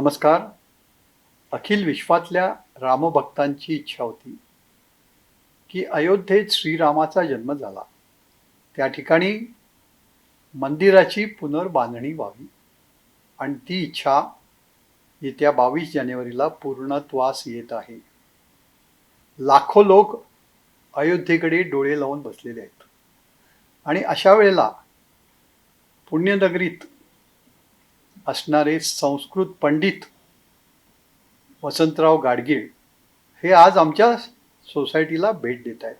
नमस्कार. अखिल विश्वातल्या रामभक्तांची इच्छा होती की अयोध्येत श्रीरामाचा जन्म झाला. त्या ठिकाणी मंदिराची पुनर्बांधणी व्हावी आणि ती इच्छा येत्या बावीस जानेवारीला पूर्णत्वास येत आहे. लाखो लोक अयोध्येकडे डोळे लावून बसलेले आहेत. आणि अशा वेळेला पुण्यनगरीत असणारे संस्कृत पंडित वसंतराव गाडगीळ हे आज आमच्या सोसायटीला भेट देत आहेत.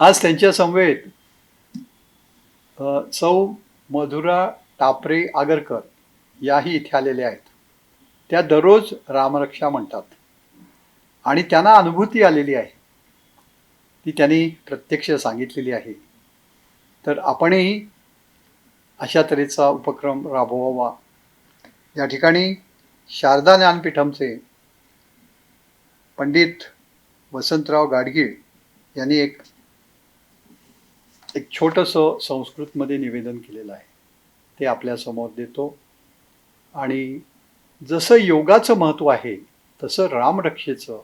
आज त्यांच्या समवेत सौ मधुरा टापरे आगरकर याही इथे आलेल्या आहेत. त्या दररोज रामरक्षा म्हणतात. आणि त्यांना अनुभूती आलेली आहे. ती त्यांनी प्रत्यक्ष सांगितलेली आहे. तर आपणही अशा तऱ्हेचा उपक्रम राबवावा. या ठिकाणी शारदा ज्ञानपीठमचे पंडित वसंतराव गाडगीळ यांनी एक एक छोटंसं संस्कृतमध्ये निवेदन केलेलं आहे. ते आपल्यासमोर देतो. आणि जसं योगाचं महत्त्व आहे तसं रामरक्षेचं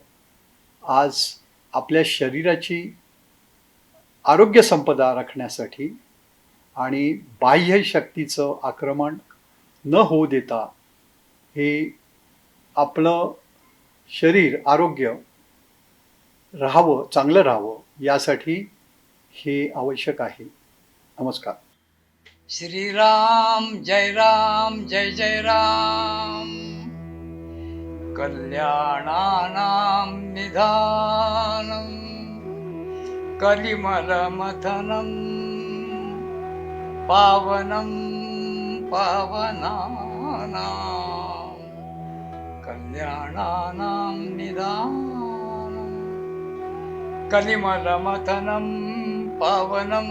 आज आपल्या शरीराची आरोग्य संपदा राखण्यासाठी आणि बाह्य शक्तीचं आक्रमण न होऊ देता हे आपलं शरीर आरोग्य राहावं चांगलं राहावं यासाठी हे आवश्यक आहे. नमस्कार. श्रीराम जय राम जय जय राम. कल्याणानां कलिमल कलिमलमथनं पावनं पावनानां कल्याणानां निधानम् कलिमलमथनं पावनं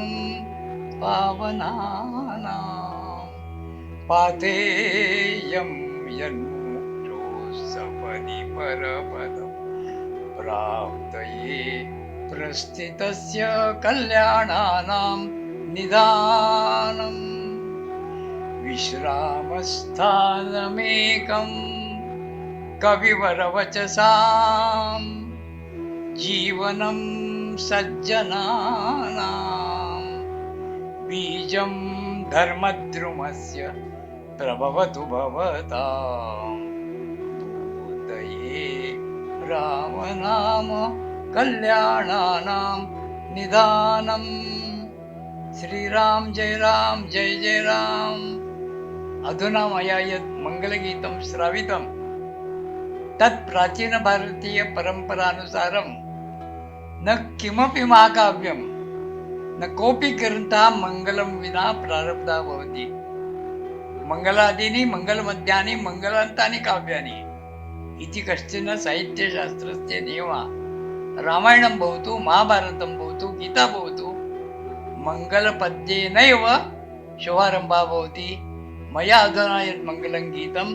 पावनानां पाथेयं यन्मुक्तो सपदि परपदं प्राप्तये प्रस्थितस्य कल्याणानां निदानम् विश्रामस्थानमेकं कविवरवचसाम् जीवनं सज्जनानां बीजं धर्मद्रुमस्य प्रभवतु भवताम् उदये रामनाम कल्याणानां निदानम् श्रीराम जय राम जय जय राम. अधुना मया यत् मङ्गलगीतं श्रावितं तत् प्राचीनभारतीयपरम्परानुसारं न किमपि महाकाव्यं न कोऽपि ग्रन्थः मङ्गलं विना प्रारब्धः भवति. मङ्गलादीनि मङ्गलमध्यानि मङ्गलान्तानि काव्यानि. इति कश्चन साहित्यशास्त्रस्य नियमः. रामायणं भवतु महाभारतं भवतु गीता भवतु मङ्गलपद्येनैव शुभारम्भः भवति मया अधुना यत् मङ्गलं गीतं।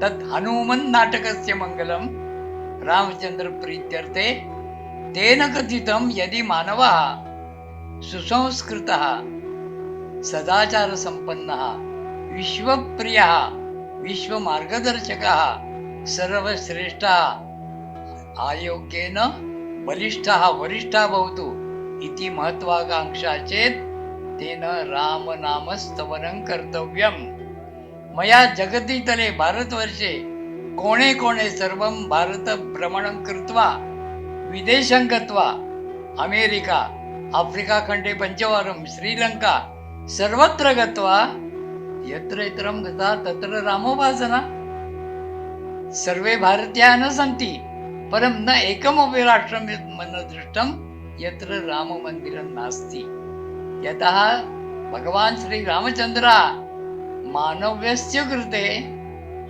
तत् हनुमन्नाटकस्य मङ्गलं। रामचन्द्रप्रीत्यर्थे तेन कथितं यदि मानवः सुसंस्कृतः सदाचारसम्पन्नः विश्वप्रियः विश्वमार्गदर्शकः सर्वश्रेष्ठः आयोग्येन बलिष्ठः वरिष्ठः भवतु। इति महत्वाकाङ्क्षा चेत् तेन रामनामस्तवनं कर्तव्यं मया जगतितले भारतवर्षे कोणे कोणे सर्वं भारतभ्रमणं कृत्वा विदेशं गत्वा अमेरिका आफ्रिकाखण्डे पञ्चवारं श्रीलङ्का सर्वत्र गत्वा यत्र यत्रं गता तत्र रामोपासना. सर्वे भारतीयाः न सन्ति परं न एकमपि राष्ट्रं यत् दृष्टं यत्र राममन्दिरं नास्ति। यतः भगवान् श्रीरामचन्द्रः मानव्यस्य कृते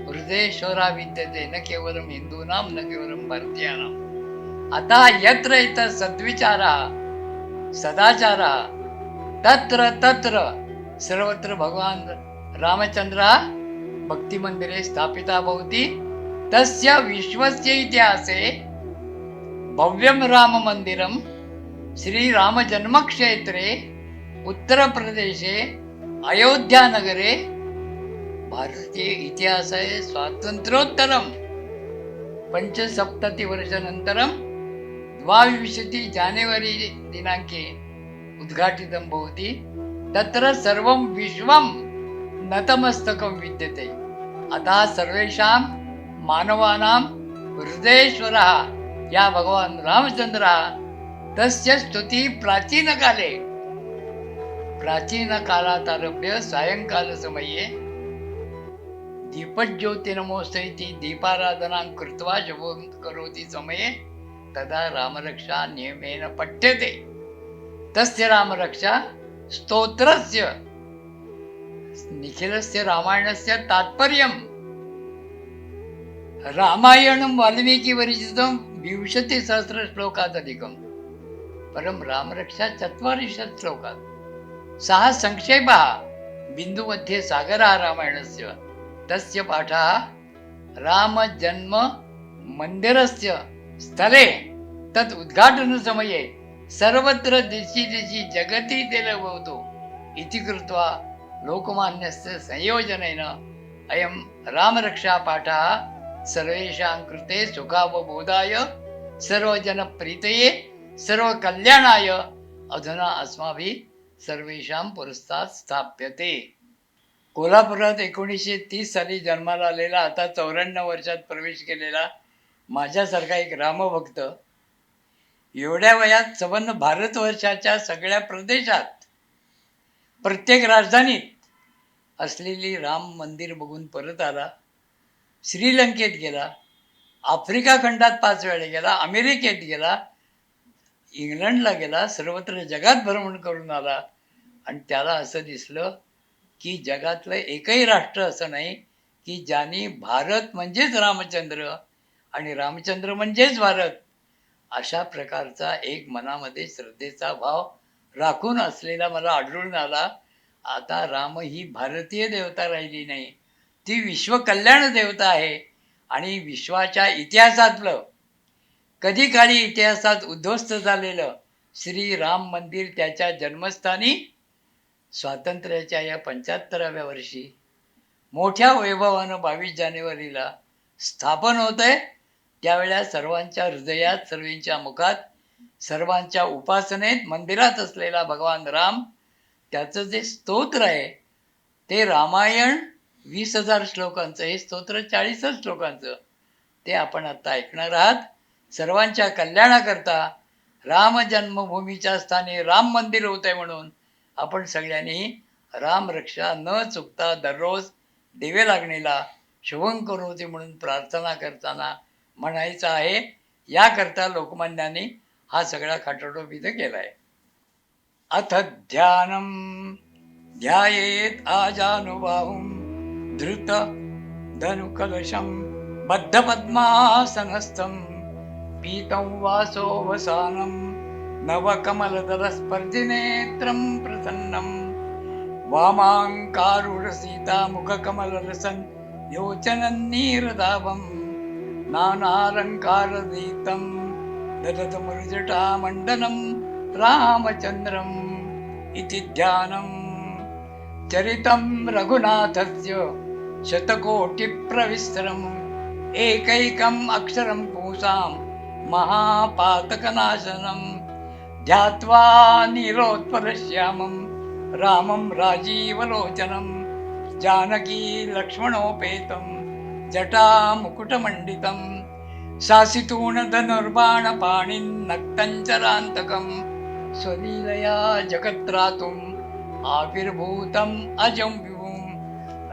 हृदयेश्वरा विद्यते न केवलं हिन्दूनां न केवलं भारतीयानाम् अतः यत्र एतत् सद्विचारः सदाचारः तत्र तत्र सर्वत्र भगवान् रामचन्द्रः भक्तिमन्दिरे स्थापिता भवति। तस्य विश्वस्य इतिहासे भव्यं राममन्दिरं श्रीरामजन्मक्षेत्रे उत्तरप्रदेशे अयोध्यानगरे भारतीय इतिहासाय स्वातंत्र्योत्तरम पञ्चसप्ततिवर्षानन्तरं द्वाविंशति जानेवारी दिनाङ्के उद्घाटितं भवति। तत्र सर्वं विश्वं नतमस्तकं विद्यते। अतः सर्वेषां मानवानां हृदयेश्वरः या भगवान् रामचन्द्रः तस्य स्तुतिः प्राचीनकाले. प्राचीनकालादारभ्य सायङ्कालसमये दीपज्योतिनमोऽस्त इति दीपाराधनां कृत्वा शुभं करोति समये तदा रामरक्षा नियमेन पठ्यते. तस्य रामरक्षा स्तोत्रस्य निखिलस्य रामायणस्य तात्पर्यं रामायणं वाल्मीकिविरचितं विंशतिसहस्रश्लोकादधिकं परं रामरक्षा चत्वारिंशत् श्लोकात्. सः संक्षेपः. बिन्दुमध्ये सागरः रामायणस्य. तस्य पाठः रामजन्म मन्दिरस्य स्थले. तत् उद्घाटनसमये सर्वत्र दिशि दिशि जगति तेन भवतु इति कृत्वा लोकमान्यस्य संयोजनेन अयं रामरक्षापाठः सर्वेषां कृते सुखावबोधाय सर्वजनप्रीतये सर्व कल्याणाय अधुना अस्माभि सर्वेषां पुरस्तात् स्थाप्यते. कोल्हापुरात एकोणीसशे तीस साली जन्माला आलेला आता चौऱ्याण्णव वर्षात प्रवेश केलेला माझ्यासारखा एक रामभक्त एवढ्या वयात सबंध भारतवर्षाच्या सगळ्या प्रदेशात प्रत्येक राजधानीत असलेली राम मंदिर बघून परत आला श्रीलंकेत गेला आफ्रिका खंडात पाच वेळा गेला अमेरिकेत गेला इंग्लंडला गेला सर्वत्र जगात भ्रमण करून आला. आणि त्याला असं दिसलं की जगातलं एकही राष्ट्र असं नाही की ज्यांनी भारत म्हणजेच रामचंद्र आणि रामचंद्र म्हणजेच भारत अशा प्रकारचा एक मनामध्ये श्रद्धेचा भाव राखून असलेला मला आढळून आला. आता राम ही भारतीय देवता राहिली नाही. ती विश्वकल्याण देवता आहे आणि विश्वाच्या इतिहासातलं कधी काळी इतिहासात उद्ध्वस्त झालेलं श्री राम मंदिर त्याच्या जन्मस्थानी स्वातंत्र्याच्या या पंच्याहत्तराव्या वर्षी मोठ्या वैभवानं बावीस जानेवारीला स्थापन होत आहे त्यावेळेला सर्वांच्या हृदयात सर्वांच्या मुखात सर्वांच्या उपासनेत मंदिरात असलेला भगवान राम त्याचं जे स्तोत्र आहे ते रामायण वीस हजार श्लोकांचं हे स्तोत्र चाळीसच श्लोकांचं ते आपण आता ऐकणार आहात. सर्वांच्या कल्याणाकरता राम जन्मभूमीच्या स्थानी राम मंदिर होत आहे म्हणून आपण सगळ्यांनी राम रक्षा न चुकता दररोज दिवे लागणीला शुभं होते म्हणून प्रार्थना करताना म्हणायचं आहे. याकरता लोकमान्यांनी हा सगळा खाटोटोप इथं केला आहे अथ ध्यानं ध्यायेत आजानुबाहुं धृत धनुकलशं बद्धपद्मासनस्थं पीतं वासोवसानं नवकमलदलस्पर्धिनेत्रं प्रसन्नं। वामाङ्कारुढसीतामुखकमलरसन् योचनन्नीरदाभं नानालङ्कारदीतं ददतमरुजटामण्डनं रामचन्द्रम् इति ध्यानम् चरितं रघुनाथस्य शतकोटिप्रविस्तरम् एकैकम् अक्षरं पूसां महापातकनाशनं ध्यात्वा नीलोत्पलश्यामं रामं राजीवलोचनं जानकी लक्ष्मणोपेतं जटामुकुटमण्डितं शासितूणधनुर्बाणपाणिन्नक्तञ्चरान्तकं स्वलीलया जगत्रातुम् आविर्भूतम् अजं विभुं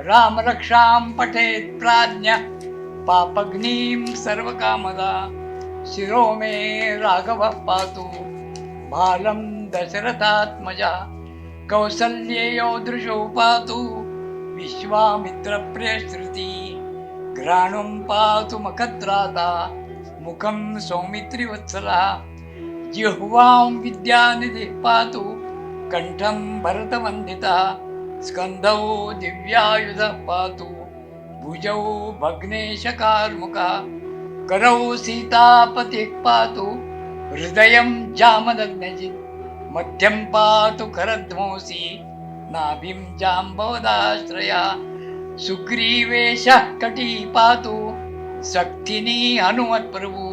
रामरक्षां पठेत् प्राज्ञ पापग्नीं सर्वकामदा शिरो मे राघवः पातु बालं दशरथात्मजा कौसल्येयो दृशो पातु विश्वामित्रप्रियश्रुति घ्राणुं पातु मखद्राता मुखं सौमित्रिवत्सला जिह्वां विद्यानिधिः पातु कण्ठं भरतवन्दितः स्कन्धौ दिव्यायुधः पातु भुजौ भग्नेशकार्मुकः करौ सीतापतिः पातु हृदयं जामदग्नजित् मध्यं पातु करध्वंसि नाभिं जाम्बवदाश्रया सुग्रीवेश कटी पातु शक्तिनी हनुमत प्रभु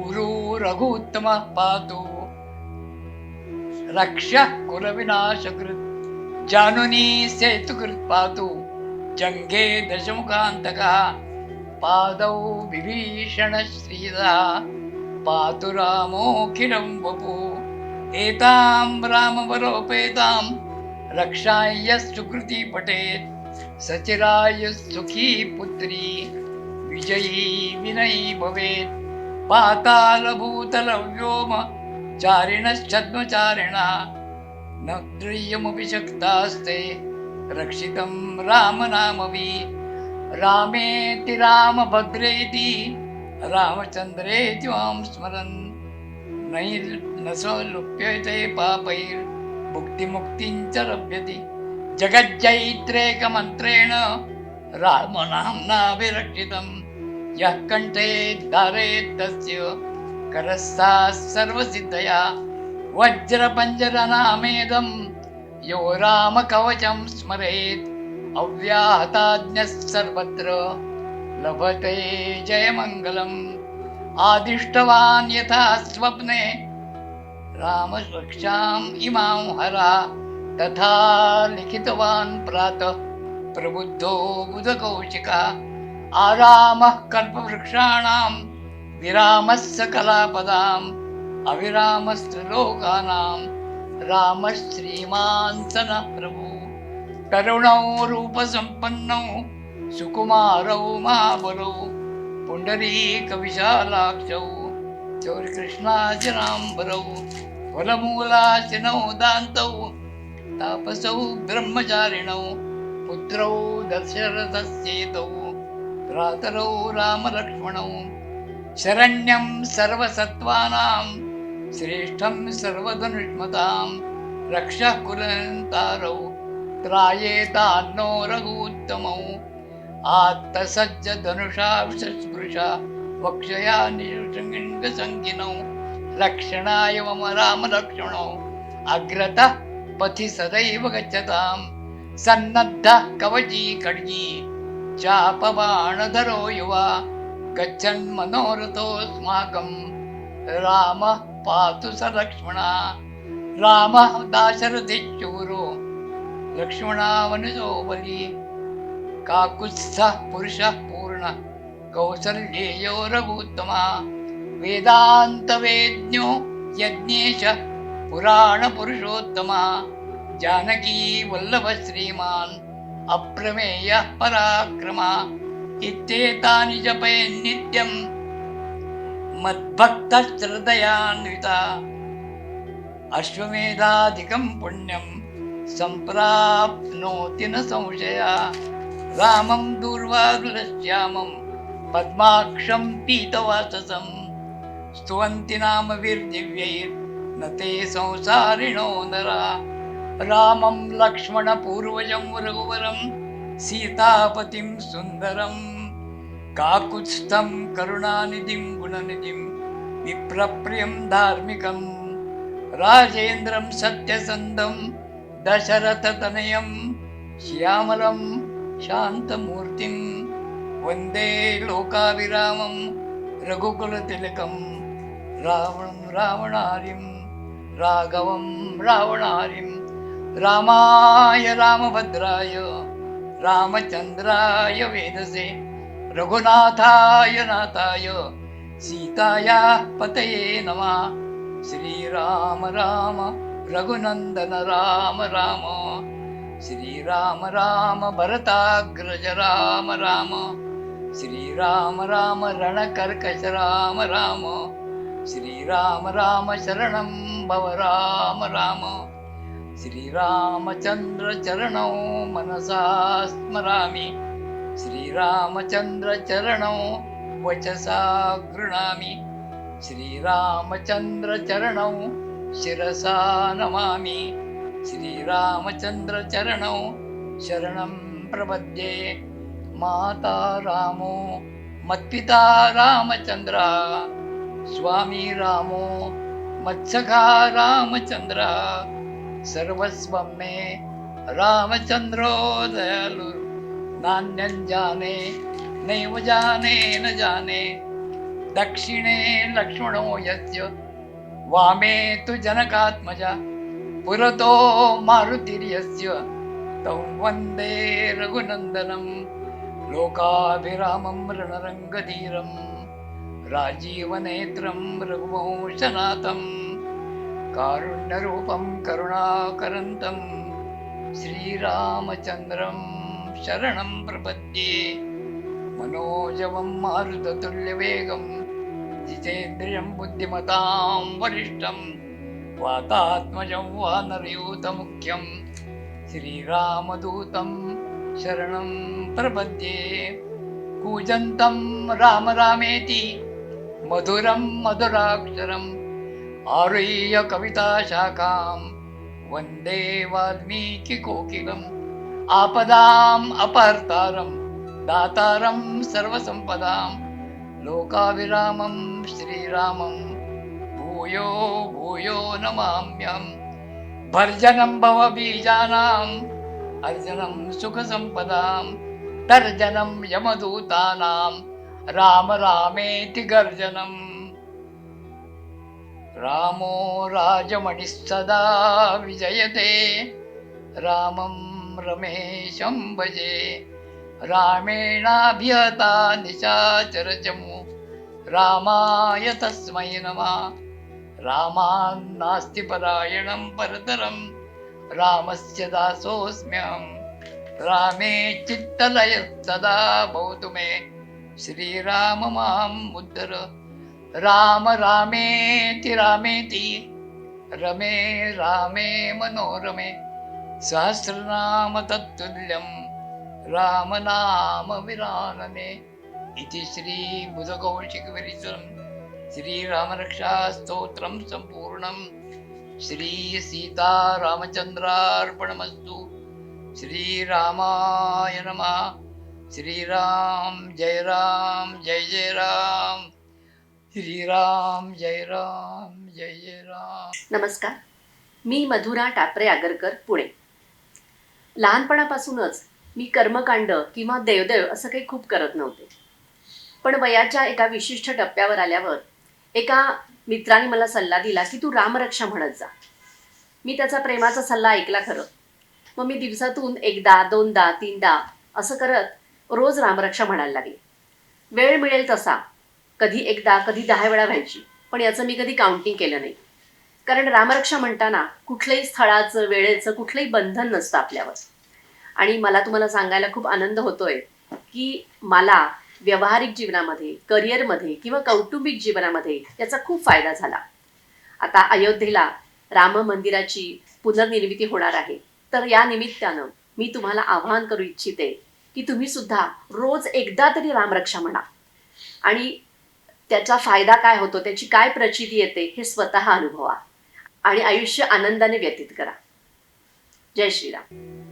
ऊरु रघुत्तम पातु। रक्ष कुलविनाशकृत् जानुनी सेतुकृत् पातु जङ्गे दशमुखान्तकः पादौ विभीषणश्रीदा पातु रामोऽखिलं वपु एतां रामवरोपेतां रक्षाय सुकृती पटेत् सचिराय सुखी पुत्री विजयी विनयी भवेत् पातालभूतलव्योम चारिणश्चद्मचारिणा न त्रय्यमपि शक्तास्ते रक्षितं रामनामवि रामेति रामभद्रेति रामचन्द्रेति वां स्मरन्। नै न स लुप्यते पापैर्भुक्तिमुक्तिञ्च लभ्यति लभ्यते। जगज्जैत्रेकमन्त्रेण रामनाम्नाभिरक्षितं यः कण्ठे धारेत् तस्य करस्सा सर्वसिद्धया। वज्रपञ्जरनामेदं यो रामकवचं स्मरेत्। अव्याहताज्ञः सर्वत्र लभते जयमङ्गलम्। आदिष्टवान् यथा स्वप्ने। रामरक्षाम् इमां हरा। तथा लिखितवान् प्रातः। प्रबुद्धो बुधकौशिका। आरामः कल्पवृक्षाणां विरामस्य सकलापदाम् अविरामस्त्रिलोकानां रामः श्रीमान् सनः प्रभु। तरुणौ रूपसम्पन्नौ सुकुमारौ महाबलौ पुण्डरीकविशालाक्षौ चौरकृष्णाचनाम्बरौ फलमूलाचनौ दान्तौ तापसौ ब्रह्मचारिणौ पुत्रौ दशरथस्येतौ भ्रातरौ रामलक्ष्मणौ शरण्यं सर्वसत्त्वानां श्रेष्ठं सर्वधनुष्मतां रक्षः कुलन्तारौ त्रायेतान्नो रघूत्तमौ आत्तसज्ज धनुषा विशस्पृशा वक्षया निषङ्गिनौ लक्षणाय मम रामलक्ष्मणौ अग्रतः पथि सदैव गच्छतां सन्नद्धः कवची खड्गी चापबाणधरो युवा गच्छन् मनोरथोऽस्माकं रामः पातु स लक्ष्मणा रामः दाशरथिश्चूरो लक्ष्मणावनजो बली काकुत्स्थः पुरुषः पूर्ण कौसल्येयो रघुत्तमा वेदान्तवेद्यो यज्ञेश पुराणपुरुषोत्तमा। जानकी वल्लभ श्रीमान् अप्रमेयः पराक्रमा। इत्येतानि जपयन् नित्यं मद्भक्तश्रद्धयान्विता। अश्वमेधाधिकं पुण्यं सम्प्राप्नोति न संशया। रामं दूर्वारुलश्यामं पद्माक्षं पीतवाससं स्तुवन्ति नाम विर्दिव्यैर्न ते संसारिणो नरा। रामं लक्ष्मणपूर्वजं रघुवरं सीतापतिं सुन्दरम् काकुत्स्थं करुणानिधिं गुणनिधिं विप्रप्रियं धार्मिकं। राजेन्द्रं सत्यसन्धं दशरथतनयं श्यामलं शान्तमूर्तिं वन्दे लोकाभिरामं रघुकुलतिलकं रावणं रावणारिं राघवं रावणारिं रामाय रामभद्राय रामचन्द्राय वेदसे रघुनाथाय नाथाय सीताया पतये नमः। श्रीराम राम रघुनन्दन राम राम। श्रीराम राम भरताग्रज राम राम। श्रीराम राम रणकर्कश राम राम। श्रीराम राम शरणं भव राम राम। श्रीरामचन्द्रचरणौ मनसा स्मरामि। श्रीरामचन्द्रचरणौ वचसा गृणामि। श्रीरामचन्द्रचरणौ शिरसा नमामि श्रीरामचन्द्रचरणौ शरणं प्रपद्ये माता रामो मत्पिता रामचन्द्र स्वामी रामो मत्सखा रामचन्द्र सर्वस्वं मे रामचन्द्रो दयालु नान्यं जाने नैव जाने न जाने दक्षिणे लक्ष्मणो यस्य वामे तु जनकात्मजा पुरतो मारुतिर्यस्य। तं वन्दे रघुनन्दनं लोकाभिरामं रणरङ्गधीरं राजीवनेत्रं रघुवंशनाथं कारुण्यरूपं करुणाकरन्तं श्रीरामचन्द्रं शरणं प्रपद्ये। मनोजवं मारुततुल्यवेगम् जितेन्द्रियं बुद्धिमतां वरिष्ठं वातात्मजं वानरयूतमुख्यं श्रीरामदूतं शरणं प्रपद्ये। कूजन्तं राम रामेति मधुरं मधुराक्षरम् आरुह्य कविताशाखां वन्दे वाल्मीकिकोकिलम् आपदाम् अपहर्तारं दातारं सर्वसम्पदां लोकाविरामं श्रीरामं। भूयो भूयो नमाम्यं भर्जनं भवबीजानाम् अर्जनं सुखसम्पदां। तर्जनं यमदूतानां। राम रामेति गर्जनम् रामो राजमणिः सदा विजयते। रामं रमेशं भजे। रामेणाभिहता निशाचरचमु रामाय तस्मै नमः। रामान्नास्ति परायणं परतरं। रामस्य दासोऽस्म्यहं। रामे चित्तलयस्तदा भवतु मे। श्रीराम माम् उद्धर राम रामेति रामेति। रमे रामे मनोरमे। सहस्रनाम तत्तुल्यम्। रामनाम विरानने इति श्रीबुधकौशिकविरिचं श्रीरामरक्षास्तोत्रं सम्पूर्णं श्रीसीतारामचन्द्रार्पणमस्तु श्रीरामाय नमः। श्रीराम जय राम जय जय राम। श्रीराम जय राम जय जय राम। नमस्कार मी मधुरा टापरे आगरकर पुणे. लहानपणापासूनच मी कर्मकांड किंवा देवदेव असं काही खूप करत नव्हते. पण वयाच्या एका विशिष्ट टप्प्यावर आल्यावर एका मित्राने मला सल्ला दिला की तू रामरक्षा म्हणत जा. मी त्याचा प्रेमाचा सल्ला ऐकला खरं. मग मी दिवसातून एकदा दोनदा तीनदा असं करत रोज रामरक्षा म्हणायला लागले. वेळ मिळेल तसा. कधी एकदा कधी दहा वेळा व्हायची. पण याचं मी कधी काउंटिंग केलं नाही. कारण रामरक्षा म्हणताना कुठलंही स्थळाचं वेळेचं कुठलंही बंधन नसतं आपल्यावर. आणि मला तुम्हाला सांगायला खूप आनंद होतोय की मला व्यावहारिक जीवनामध्ये करिअरमध्ये किंवा कौटुंबिक जीवनामध्ये याचा खूप फायदा झाला. आता अयोध्येला राम मंदिराची पुनर्निर्मिती होणार आहे. तर या निमित्तानं मी तुम्हाला आवाहन करू इच्छिते की तुम्ही सुद्धा रोज एकदा तरी रामरक्षा म्हणा. आणि त्याचा फायदा काय होतो त्याची काय प्रचिती येते हे स्वतः अनुभवा. आणि आयुष्य आनंदाने व्यतीत करा. जय श्रीराम.